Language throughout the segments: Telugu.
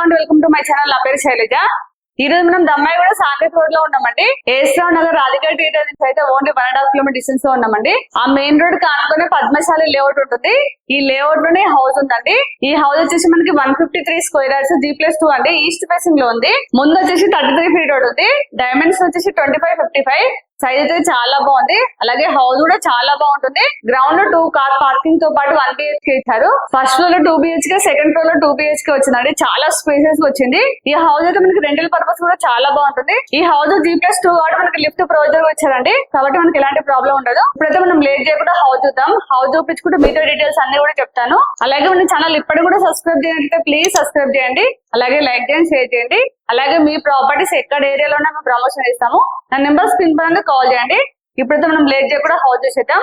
And welcome to my channel. నా పేరు శైలజ. ఈ రోజు మనం దమ్మాయి కూడా సాకేత్ రోడ్లో ఉన్నామండి. ఏస్రావ్ నగర్ రాధికా థియేటర్ నుంచి అయితే only one and half kilometre డిస్టెన్స్లో ఉన్నామండి. ఆ మెయిన్ రోడ్ కానుకొని పద్మశాలి లేఅవుట్ ఉంటుంది. ఈ లేఅవుట్లోనే హౌస్ ఉందండి. ఈ హౌస్ వచ్చేసి మనకి one fifty three square yards G plus two అండి. ఈస్ట్ ఫేసింగ్లో ఉంది. ముందు వచ్చేసి థర్టీ త్రీ ఫీట్ రోడ్ ఉంది. డైమెన్షన్ వచ్చేసి twenty five fifty five. Size అయితే చాలా బాగుంది. అలాగే హౌస్ కూడా చాలా బాగుంటుంది. గ్రౌండ్లో టూ కార్ పార్కింగ్తో పాటు వన్ బిహెచ్కే ఇచ్చారు. ఫస్ట్ ఫ్లోర్లో టూ బిహెచ్కే సెకండ్ ఫ్లోర్లో టూ బిహెచ్కే వచ్చిందండి. చాలా స్పేసెస్ వచ్చింది. ఈ హౌస్ అయితే మనకి రెంటల్ పర్పస్ కూడా చాలా బాగుంటుంది. ఈ హౌస్ జీ ప్లస్ టూ కాబట్టి మనకి లిఫ్ట్ ప్రొవిజన్ వచ్చారండి కాబట్టి మనకి ఎలాంటి ప్రాబ్లం ఉండదు. ఇప్పుడైతే మనం లేట్ చేయకుండా హౌస్ చూద్దాం. హౌస్ చూపించుకుంటే మిగతా డీటెయిల్స్ అన్ని కూడా చెప్తాను. అలాగే మన ఛానల్ ఇప్పటికి కూడా సబ్స్క్రైబ్ చేయండి ప్లీజ్ సబ్స్క్రైబ్ చేయండి. అలాగే లైక్ చేయండి షేర్ చేయండి. అలాగే మీ ప్రాపర్టీస్ ఎక్కడ ఏరియాలో ఉన్నా మేము ప్రమోషన్ ఇస్తాము. నా నెంబర్ స్క్రీన్ పరంగా కాల్ చేయండి. ఇప్పుడైతే మనం లేట్ చేయకుండా హౌస్ చూసేద్దాం.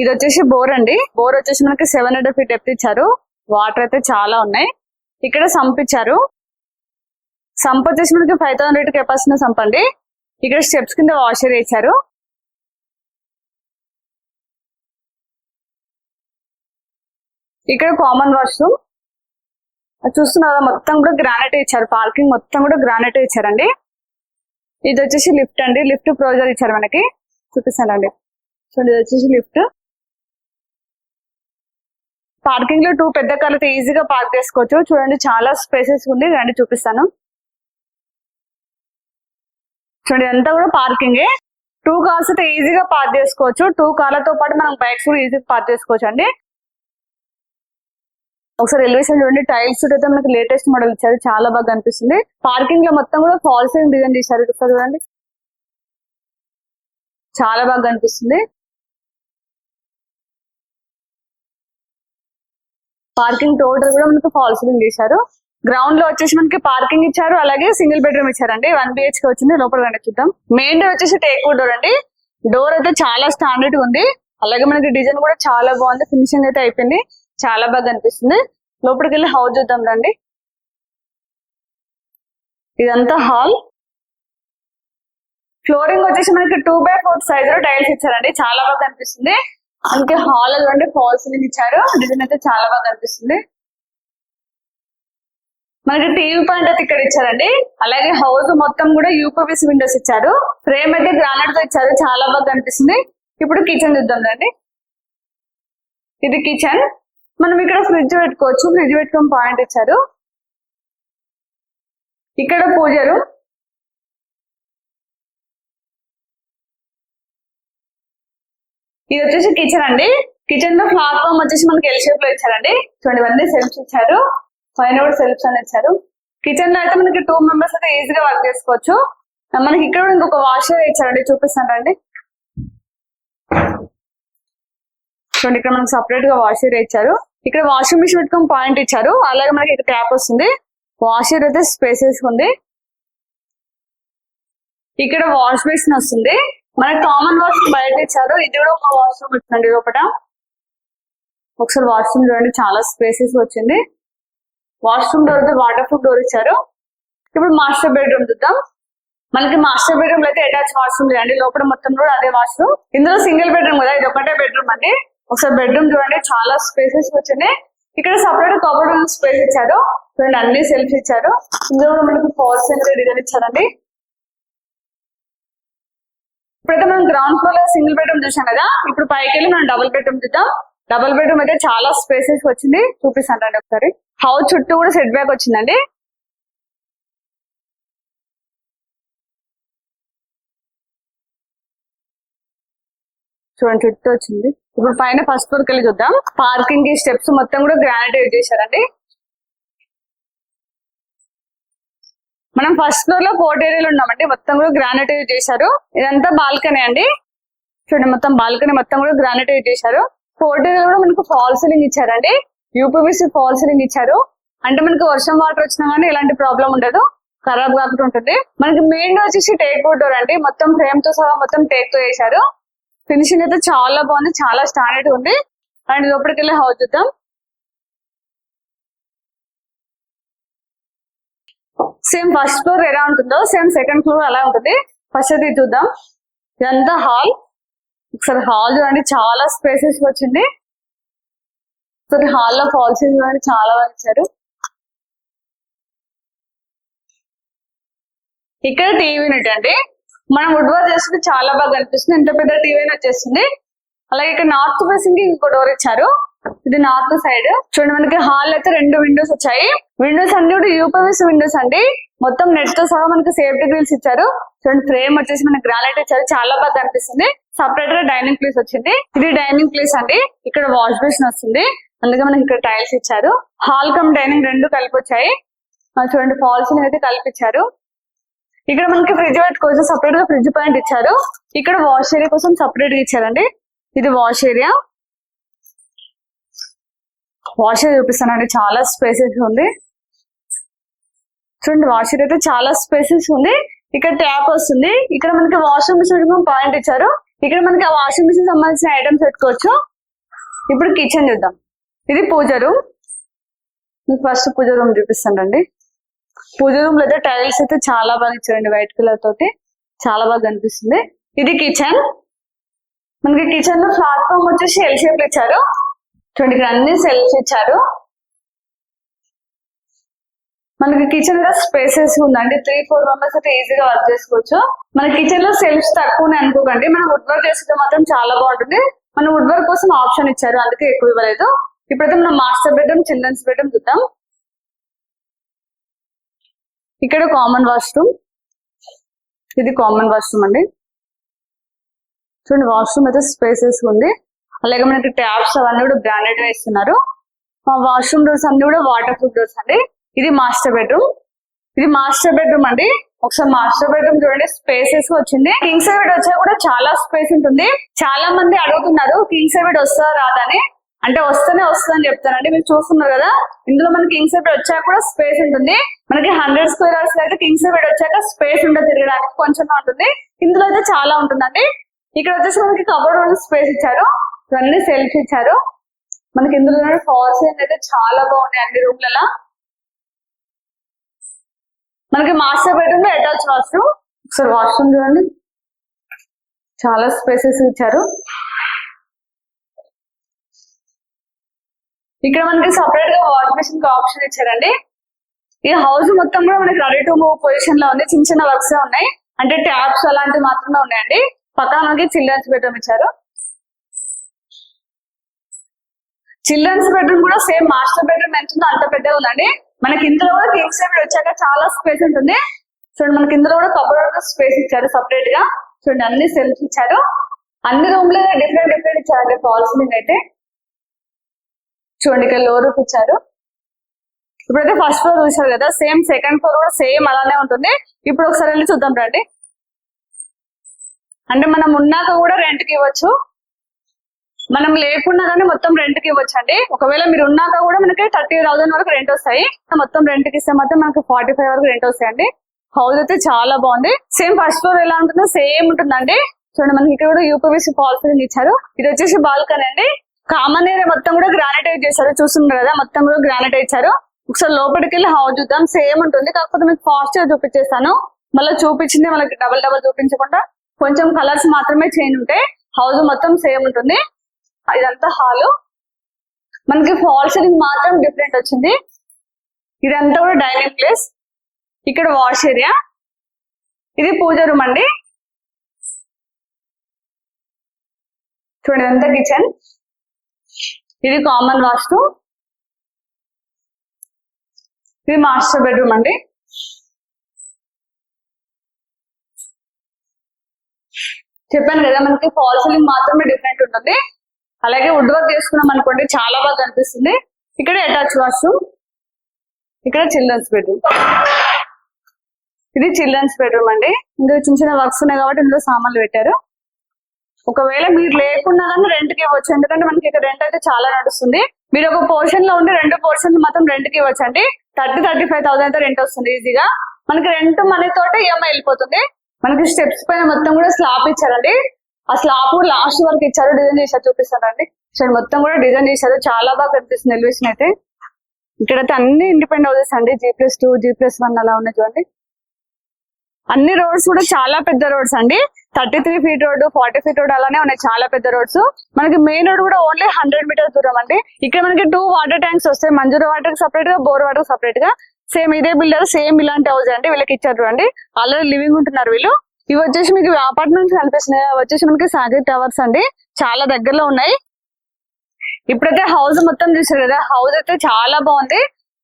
ఇది వచ్చేసి బోర్ అండి. బోర్ వచ్చేసి మనకి సెవెన్ హండ్రెడ్ ఫీట్ డెప్త్ ఇచ్చారు. వాటర్ అయితే చాలా ఉన్నాయి. ఇక్కడ సంప్ ఇచ్చారు. సంప్ వచ్చేసి మనకి five thousand litre capacity sump అండి. ఇక్కడ స్టెప్స్ కింద వాషర్ ఇచ్చారు ఇక్కడ కామన్ వాష్రూమ్. చూస్తున్నారా? మొత్తం కూడా గ్రానైట్ ఇచ్చారు. పార్కింగ్ మొత్తం కూడా గ్రానైట్ ఇచ్చారండి. ఇది వచ్చేసి లిఫ్ట్ అండి. లిఫ్ట్ ప్రొవిజర్ ఇచ్చారు మనకి. చూపిస్తానండి. చూడండి ఇది వచ్చేసి లిఫ్ట్. పార్కింగ్లో టూ పెద్ద కార్లు అయితే ఈజీగా పార్క్ చేసుకోవచ్చు. చూడండి చాలా స్పేసెస్ ఉంది. రండి చూపిస్తాను. చూడండి అంతా కూడా పార్కింగే. టూ కార్స్ అయితే ఈజీగా పార్క్ చేసుకోవచ్చు. టూ కార్లతో పాటు మనం బైక్స్ కూడా ఈజీగా పార్క్ చేసుకోవచ్చు అండి ఒకసారి ఎలివేషన్ చూడండి టైల్స్ అయితే మనకి లేటెస్ట్ మోడల్ ఇచ్చారు. చాలా బాగా అనిపిస్తుంది పార్కింగ్లో మొత్తం కూడా ఫాల్స్ డిజైన్ చేశారు చూడండి. చాలా బాగా అనిపిస్తుంది పార్కింగ్ టోటల్ కూడా మనకి ఫాల్ సీలింగ్ చేశారు గ్రౌండ్లో వచ్చేసి మనకి పార్కింగ్ ఇచ్చారు. అలాగే సింగిల్ బెడ్రూమ్ ఇచ్చారండి. వన్ బిహెచ్కే వచ్చింది. లోపల రండి చూద్దాం. మెయిన్ డోర్ వచ్చేసి టేక్ డోర్ అండి. డోర్ అయితే చాలా స్టాండర్డ్ ఉంది. అలాగే మనకి డిజైన్ కూడా చాలా బాగుంది. ఫినిషింగ్ అయితే అయిపోయింది. చాలా బాగా అనిపిస్తుంది లోపలికి వెళ్ళి హౌస్ చూద్దాం రండి. ఇదంతా హాల్. ఫ్లోరింగ్ వచ్చేసి మనకి టూ బై ఫోర్ సైజ్లో టైల్స్ ఇచ్చారండి. చాలా బాగా అనిపిస్తుంది అందుకే హాల్ అంటే ఫాల్ సీలింగ్ ఇచ్చారు. డిజైన్ అయితే చాలా బాగా కనిపిస్తుంది. మనకి టీవీ పాయింట్ అయితే ఇక్కడ ఇచ్చారండి. అలాగే హౌస్ మొత్తం కూడా యూపీఎస్ విండోస్ ఇచ్చారు. ఫ్రేమ్ అయితే గ్రానైట్తో ఇచ్చారు. చాలా బాగా కనిపిస్తుంది. ఇప్పుడు కిచెన్ చూద్దాం రండి. ఇది కిచెన్ మనం ఇక్కడ ఫ్రిడ్జ్ పెట్టుకోవచ్చు. ఫ్రిడ్జ్ పెట్టుకుని పాయింట్ ఇచ్చారు. ఇక్కడ పూజారు ఇది వచ్చేసి కిచెన్ అండి. కిచెన్లో ప్లాట్ఫామ్ వచ్చేసి మనకి ఎల్ షేప్లో ఇచ్చారండి. చూడండి ఇవన్నీ సెల్ఫ్స్ ఇచ్చారు. పైన కూడా సెల్ఫ్స్ అని ఇచ్చారు. కిచెన్లో అయితే మనకి టూ మెంబర్స్ అయితే ఈజీగా వర్క్ చేసుకోవచ్చు. మనకి ఇక్కడ కూడా ఇంకొక వాషర్ ఇచ్చారండి. చూపిస్తానండి చూడండి ఇక్కడ మనకి సపరేట్గా వాషర్ ఇచ్చారు. ఇక్కడ వాషింగ్ మిషన్ పెట్టుకుని పాయింట్ ఇచ్చారు. అలాగే మనకి ఇక్కడ ట్యాప్ వస్తుంది. వాషర్ అయితే స్పేసెస్ ఉంది. ఇక్కడ వాష్ బేసిన్ వస్తుంది. మనకి కామన్ వాష్రూమ్ బయట ఇచ్చారు ఇది కూడా ఒక వాష్రూమ్ వచ్చిందండి లోపల ఒకసారి వాష్రూమ్ చూడండి చాలా స్పేసెస్ వచ్చింది. Washroom door water proof door ఇచ్చారు. ఇప్పుడు మాస్టర్ బెడ్రూమ్ చూద్దాం. మనకి మాస్టర్ బెడ్రూమ్లో అయితే అటాచ్ వాష్రూమ్ లేదండి. లోపల మొత్తం కూడా అదే వాష్రూమ్. ఇందులో సింగిల్ బెడ్రూమ్ కదా ఇది ఒకటే బెడ్రూమ్ అండి. ఒకసారి బెడ్రూమ్ చూడండి చాలా స్పేసెస్ వచ్చింది. ఇక్కడ సపరేట్ కబోర్డ్ స్పేస్ ఇచ్చారు. చూడండి అన్ని సెల్ఫ్ ఇచ్చారు. ఇందులో కూడా మనకి సెల్ఫ్ డిజైన్ ఇచ్చారండి. ఇప్పుడైతే మనం గ్రౌండ్ ఫ్లోర్లో సింగిల్ బెడ్రూమ్ చూసాం కదా ఇప్పుడు పైకి వెళ్ళి మనం డబుల్ బెడ్రూమ్ చూద్దాం. డబుల్ బెడ్రూమ్ అయితే చాలా స్పేసెస్ వచ్చింది. చూపిస్తానండి ఒకసారి. హౌస్ చుట్టూ కూడా సెట్ బ్యాక్ వచ్చిందండి. చూడండి చుట్టూ వచ్చింది. ఇప్పుడు పైన ఫస్ట్ ఫ్లోర్ వెళ్ళి చూద్దాం. పార్కింగ్కి స్టెప్స్ మొత్తం కూడా గ్రానైట్ యూజ్ చేశారండి. మనం ఫస్ట్ ఫ్లోర్లో పోర్ట్ ఏరియాలో ఉన్నామండి. మొత్తం కూడా గ్రానైట్ యూజ్ చేశారు. ఇదంతా బాల్కనీ అండి. చూడండి మొత్తం బాల్కనీ మొత్తం కూడా గ్రానైట్ యూజ్ చేశారు. కోర్ట్ ఏరియాలో కూడా మనకు ఫాల్ సీలింగ్ ఇచ్చారండి. యూపీబీసీ ఫాల్ సీలింగ్ ఇచ్చారు. అంటే మనకి వర్షం వాటర్ వచ్చినా కానీ ఎలాంటి ప్రాబ్లం ఉండదు. ఖరాబ్ కాకుండా ఉంటుంది. మనకి మెయిన్ డోర్ వచ్చేసి టేక్ వుడ్ డోర్ అండి. మొత్తం ఫ్రేమ్తో సహా మొత్తం టేక్తో వేశారు. ఫినిషింగ్ అయితే చాలా బాగుంది. చాలా స్టాండర్డ్ ఉంది. అండ్ లోపలికి వెళ్ళి హౌస్ చూద్దాం. సేమ్ ఫస్ట్ ఫ్లోర్ ఎలా ఉంటుందో సేమ్ సెకండ్ ఫ్లోర్ అలా ఉంటుంది. ఫస్ట్ అది చూద్దాం. ఇదంతా హాల్ ఒకసారి హాల్ చూడండి చాలా స్పేసెస్ వచ్చింది. ఒకసారి హాల్లో ఫాల్ చూడండి చాలా బాగా ఇచ్చారు. ఇక్కడ టీవీ యూనిట్ అండి. మనం వుడ్ వర్క్ చేస్తుంటే చాలా బాగా కనిపిస్తుంది. ఎంత పెద్ద టీవీ వచ్చేసింది అలాగే ఇక్కడ నార్త్ ఫేసింగ్ ఇంకో డోర్ ఇచ్చారు. ఇది నార్త్ సైడ్. చూడండి మనకి హాల్ అయితే రెండు విండోస్ వచ్చాయి. విండోస్ అన్ని కూడా యూపీఎస్ విండోస్ అండి. మొత్తం నెట్తో సహా మనకి సేఫ్టీ గ్రిల్స్ ఇచ్చారు. చూడండి ఫ్రేమ్ వచ్చేసి మనకి గ్రానైట్ ఇచ్చారు. చాలా బాగా కనిపిస్తుంది. సపరేట్గా డైనింగ్ ప్లేస్ వచ్చింది. ఇది డైనింగ్ ప్లేస్ అండి. ఇక్కడ వాష్ బేసిన్ వస్తుంది. అందుకే మనకి ఇక్కడ టైల్స్ ఇచ్చారు. హాల్ కమ్ డైనింగ్ రెండు కలిపి వచ్చాయి చూడండి ఫాల్స్ అయితే కల్పించారు ఇక్కడ మనకి ఫ్రిడ్జ్ పెట్టుకోవచ్చు సపరేట్గా ఫ్రిడ్జ్ పాయింట్ ఇచ్చారు. ఇక్కడ వాష్ ఏరియా కోసం సపరేట్గా ఇచ్చారండి. ఇది వాష్ ఏరియా వాషర్ చూపిస్తానండి చాలా స్పేసెస్ ఉంది. చూడండి వాషర్ అయితే చాలా స్పేసెస్ ఉంది. ఇక్కడ ట్యాప్ వస్తుంది. ఇక్కడ మనకి వాషింగ్ మిషన్ పాయింట్ ఇచ్చారు. ఇక్కడ మనకి ఆ వాషింగ్ మిషన్ సంబంధించిన ఐటమ్స్ పెట్టుకోవచ్చు. ఇప్పుడు కిచెన్ చూద్దాం. ఇది పూజ రూమ్ మీకు ఫస్ట్ పూజ రూమ్ చూపిస్తానండి పూజ రూమ్లో అయితే టైల్స్ అయితే చాలా బాగా ఇచ్చారండి వైట్ కలర్ తోటి. చాలా బాగా కనిపిస్తుంది. ఇది కిచెన్ మనకి కిచెన్లో ప్లాట్ఫామ్ వచ్చేసి ఎల్ షేప్ ఇచ్చారు. చూడండి ఇక్కడ అన్ని సెల్ఫ్ ఇచ్చారు మనకి కిచెన్లో స్పేసెస్ ఉందండి. త్రీ ఫోర్ మెంబర్స్ అయితే ఈజీగా వర్క్ చేసుకోవచ్చు. మన కిచెన్లో సెల్ఫ్స్ తక్కువనే అనుకోకండి. మనం వుడ్ వర్క్ చేస్తే మాత్రం చాలా బాగుంటుంది. మన వుడ్ వర్క్ కోసం ఆప్షన్ ఇచ్చారు. అందుకే ఎక్కువ ఇవ్వలేదు. ఇప్పుడైతే మనం మాస్టర్ బెడ్రూమ్ చిల్డ్రన్స్ బెడ్రూమ్ చూద్దాం. ఇక్కడ కామన్ వాష్రూమ్. ఇది కామన్ వాష్రూమ్ అండి. చూడండి వాష్రూమ్ అయితే స్పేసెస్ ఉంది. అలాగే మనకి ట్యాప్స్ అవన్నీ కూడా బ్రాండెడ్ వేస్తున్నారు. మా వాష్రూమ్ డోర్స్ అన్ని కూడా వాటర్ ప్రూఫ్ డోర్స్ అండి. ఇది మాస్టర్ బెడ్రూమ్. ఇది మాస్టర్ బెడ్రూమ్ అండి. ఒకసారి మాస్టర్ బెడ్రూమ్ చూడండి. స్పేసెస్ వచ్చింది. కింగ్ సైడ్ బెడ్ వచ్చా కూడా చాలా స్పేస్ ఉంటుంది. చాలా మంది అడుగుతున్నారు కింగ్ సైడ్ బెడ్ రాదని అంటే వస్తేనే వస్తుందని చెప్తానండి మీరు చూస్తున్నారు కదా ఇందులో మనకి కింగ్ సైడ్ వచ్చాక కూడా స్పేస్ ఉంటుంది. మనకి హండ్రెడ్ స్క్వేర్ అవర్స్ అయితే కింగ్ సైడ్ వచ్చాక స్పేస్ ఉండదు తిరగడానికి కొంచెం ఉంటుంది. ఇందులో అయితే చాలా ఉంటుందండి. ఇక్కడ వచ్చేసి మనకి కబోర్డ్ స్పేస్ ఇచ్చారు. ఇవన్నీ సెల్ఫ్ ఇచ్చారు మనకి ఇందులో ఫాల్స్ అయితే చాలా బాగున్నాయి అన్ని రూమ్లలో. మనకి మాస్టర్ బెడ్రూమ్లో అటాచ్ వాష్రూమ్ ఒకసారి వాష్రూమ్ చూడండి. చాలా స్పేసెస్ ఇచ్చారు. ఇక్కడ మనకి సపరేట్గా వాష్ మిషన్కి ఆప్షన్ ఇచ్చారండి. ఈ హౌస్ మొత్తం కూడా మనకి రెడీ టు మూవ్ పొజిషన్లో ఉంది. చిన్న చిన్న వర్క్స్ ఉన్నాయి. అంటే ట్యాప్స్ అలాంటివి మాత్రమే ఉన్నాయండి. పక్కన మనకి చిల్డ్రన్స్ బెడ్రూమ్ ఇచ్చారు. చిల్డ్రన్స్ బెడ్రూమ్ కూడా సేమ్ మాస్టర్ బెడ్రూమ్ ఎంత ఉందో అంత పెద్ద ఉందండి మనకి ఇందులో కూడా కింగ్ సైడ్ వచ్చాక చాలా స్పేస్ ఉంటుంది. చూడండి మనకి ఇందులో కూడా కబోర్డ్ స్పేస్ ఇచ్చారు సపరేట్గా. చూడండి అన్ని సెల్ఫ్ ఇచ్చారు. అన్ని రూమ్లో డిఫరెంట్ డిఫరెంట్ ఇచ్చారండి ఫాల్స్ అయితే. చూడండి ఇక్కడ లో రూప్ ఇచ్చారు. ఇప్పుడైతే ఫస్ట్ ఫ్లోర్ చూసారు కదా సేమ్ సెకండ్ ఫ్లోర్ కూడా సేమ్ అలానే ఉంటుంది. ఇప్పుడు ఒకసారి వెళ్ళి చూద్దాం రండి. అంటే మనం ఉన్నాక కూడా రెంట్కి ఇవ్వచ్చు. మనం లేకున్నా కానీ మొత్తం రెంట్కి ఇవ్వచ్చండి. ఒకవేళ మీరు ఉన్నాక కూడా మనకి థర్టీ థౌసండ్ వరకు రెంట్ వస్తాయి. మొత్తం రెంట్కి ఇస్తే మాత్రం మనకి ఫార్టీ ఫైవ్ వరకు రెంట్ వస్తాయండి. హౌస్ అయితే చాలా బాగుంది. సేమ్ ఫస్ట్ ఫ్లోర్ ఎలా ఉంటుందో సేమ్ ఉంటుందండి. చూడండి మనకి ఇక్కడ కూడా యూపీవీసీ ఫాల్ ఇచ్చారు. ఇది వచ్చేసి బాల్కనీ అండి. కామన్ ఏరియా మొత్తం కూడా గ్రానైట్ చేశారు. చూస్తున్నారు కదా మొత్తం కూడా గ్రానైట్ ఇచ్చారు. ఒకసారి లోపలికి వెళ్ళి హౌస్ చూద్దాం. సేమ్ ఉంటుంది. కాకపోతే మీకు ఫాస్ట్గా చూపించేస్తాను. మళ్ళీ చూపించింది మనకి డబల్ డబల్ చూపించకుండా. కొంచెం కలర్స్ మాత్రమే చేంజ్ ఉంటాయి. హౌస్ మొత్తం సేమ్ ఉంటుంది. ఇదంతా హాలు మనకి ఫాల్ సీలింగ్ మాత్రం డిఫరెంట్ వచ్చింది. ఇదంతా కూడా డైనింగ్ ప్లేస్ ఇక్కడ వాష్ ఏరియా ఇది పూజ రూమ్ అండి. చూడండి ఇదంతా కిచెన్ ఇది కామన్ వాష్రూమ్ ఇది మాస్టర్ బెడ్రూమ్ అండి. చెప్పాను కదా మనకి ఫాల్ సీలింగ్ మాత్రమే డిఫరెంట్ ఉంటుంది. అలాగే వుడ్ వర్క్ చేసుకున్నాం అనుకోండి చాలా బాగా కనిపిస్తుంది. ఇక్కడ అటాచ్ వాష్రూమ్ ఇక్కడ చిల్డ్రన్స్ బెడ్రూమ్ ఇది చిల్డ్రన్స్ బెడ్రూమ్ అండి. ఇంకా చిన్న చిన్న వర్క్స్ ఉన్నాయి కాబట్టి ఇందులో సామాన్లు పెట్టారు. ఒకవేళ మీరు లేకున్నా కానీ రెంట్కి ఇవ్వచ్చు. ఎందుకంటే మనకి ఇక్కడ రెంట్ అయితే చాలా నడుస్తుంది. మీరు ఒక పోర్షన్లో ఉండి రెండు పోర్షన్ మాత్రం రెంట్కి ఇవ్వచ్చు అండి. థర్టీ థర్టీ ఫైవ్ థౌసండ్ అయితే రెంట్ వస్తుంది ఈజీగా. మనకి రెంట్ మనీ తోటే ఈఎంఐ వెళ్ళిపోతుంది. మనకి స్టెప్స్ పైన మొత్తం కూడా స్లాబ్ ఇచ్చారండి. ఆ స్లాబ్ లాస్ట్ వరకు ఇచ్చారు డిజైన్ చేశారు చూపిస్తారండి సో మొత్తం కూడా డిజైన్ చేశారు. చాలా బాగా కనిపిస్తుంది ఎలివేషన్ అయితే. ఇక్కడైతే అన్ని ఇండిపెండెంట్ హౌసెస్ అండి. G plus two G plus one అలా ఉన్నాయి చూడండి. అన్ని రోడ్స్ కూడా చాలా పెద్ద రోడ్స్ అండి. Thirty three feet road forty feet road అలానే ఉన్నాయి. చాలా పెద్ద రోడ్స్ మనకి మెయిన్ రోడ్ కూడా ఓన్లీ హండ్రెడ్ మీటర్స్ దూరం అండి. ఇక్కడ మనకి టూ వాటర్ ట్యాంక్స్ వస్తాయి. మంజూరు వాటర్ సపరేట్గా బోర్ వాటర్ సపరేట్గా. సేమ్ ఇదే బిల్డర్ సేమ్ ఇలాంటి హౌస్ అండి. వీళ్ళకి ఇచ్చారు అండి ఆల్రెడీ లివింగ్ ఉంటున్నారు వీళ్ళు. ఇవి వచ్చేసి మీకు అపార్ట్మెంట్స్ కనిపిస్తున్నాయి. అవి వచ్చేసి మనకి సాగర్ టవర్స్ అండి. చాలా దగ్గరలో ఉన్నాయి. ఇప్పుడైతే హౌస్ మొత్తం చూసారు కదా హౌస్ అయితే చాలా బాగుంది.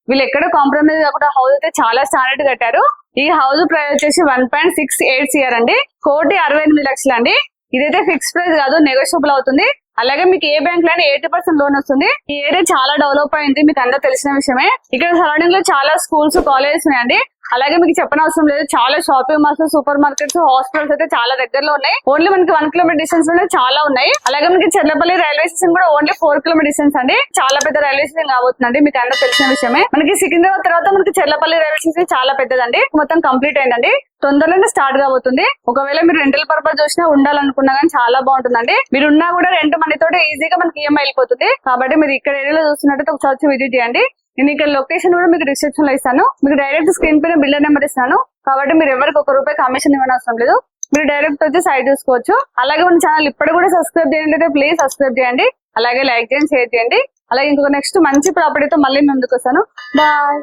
వీళ్ళు ఎక్కడ కాంప్రమైజ్ కాకుండా హౌస్ అయితే చాలా స్టాండర్డ్ కట్టారు. ఈ హౌస్ ప్రైస్ వచ్చేసి one point six eight CR అండి. కోటి అరవై ఎనిమిది లక్షలు అండి. ఇదైతే ఫిక్స్ ప్రైస్ కాదు నెగోషియబుల్ అవుతుంది. అలాగే మీకు ఏ బ్యాంక్లో ఎయిటీ పర్సెంట్ లోన్ వస్తుంది. ఈ ఏరియా చాలా డెవలప్ అయింది మీకు అందరూ తెలిసిన విషయమే. ఇక్కడ సరౌండింగ్లో చాలా స్కూల్స్ కాలేజెస్ ఉన్నాయండి. అలాగే మీకు చెప్పనవసరం లేదు. చాలా shopping malls super markets hospitals అయితే చాలా దగ్గరలో ఉన్నాయి. ఓన్లీ మనకి వన్ కిలోమీటర్ డిస్టెన్స్లోనే చాలా ఉన్నాయి. అలాగే మనకి చెర్లపల్లి రైల్వే స్టేషన్ కూడా ఓన్లీ ఫోర్ కిలోమీటర్ డిస్టెన్స్ అండి. చాలా పెద్ద రైల్వే స్టేషన్ కాబోతుందండి. మీకు అందరూ తెలిసిన విషయమే. మనకి సికింద్రాబాద్ తర్వాత మనకి చెర్లపల్లి రైల్వే స్టేషన్ చాలా పెద్దదండి. మొత్తం కంప్లీట్ అయిందండి. తొందరలోనే స్టార్ట్ కాబోతుంది. ఒకవేళ మీరు రెంటల్ పర్పస్ చూసినా ఉండాలనుకున్నా కానీ చాలా బాగుంటుందండి. మీరు ఉన్నా కూడా రెంట్ మనీ తోటి ఈజీగా మనకి ఈఎంఐ వెళ్ళిపోతుంది. కాబట్టి మీరు ఇక్కడ ఏరియాలో చూస్తున్నట్టు ఒకసారి వచ్చి విజిట్ చేయండి. నేను ఇక్కడ లొకేషన్ కూడా మీకు డిస్క్రిప్షన్లో ఇస్తాను. మీకు డైరెక్ట్ స్క్రీన్ పైన బిల్డర్ నెంబర్ ఇస్తాను. కాబట్టి మీరు ఎవరికి ఒక రూపాయి కమిషన్ ఇవ్వనవసరం లేదు. మీరు డైరెక్ట్ వచ్చి సైట్ చూసుకోవచ్చు. అలాగే మన ఛానల్ ఇప్పుడు కూడా సబ్స్క్రైబ్ చేయండి ప్లీజ్ సబ్స్క్రైబ్ చేయండి. అలాగే లైక్ చేయండి షేర్ చేయండి. అలాగే ఇంకొక నెక్స్ట్ మంచి ప్రాపర్టీతో మళ్ళీ ముందుకు వస్తాను. బాయ్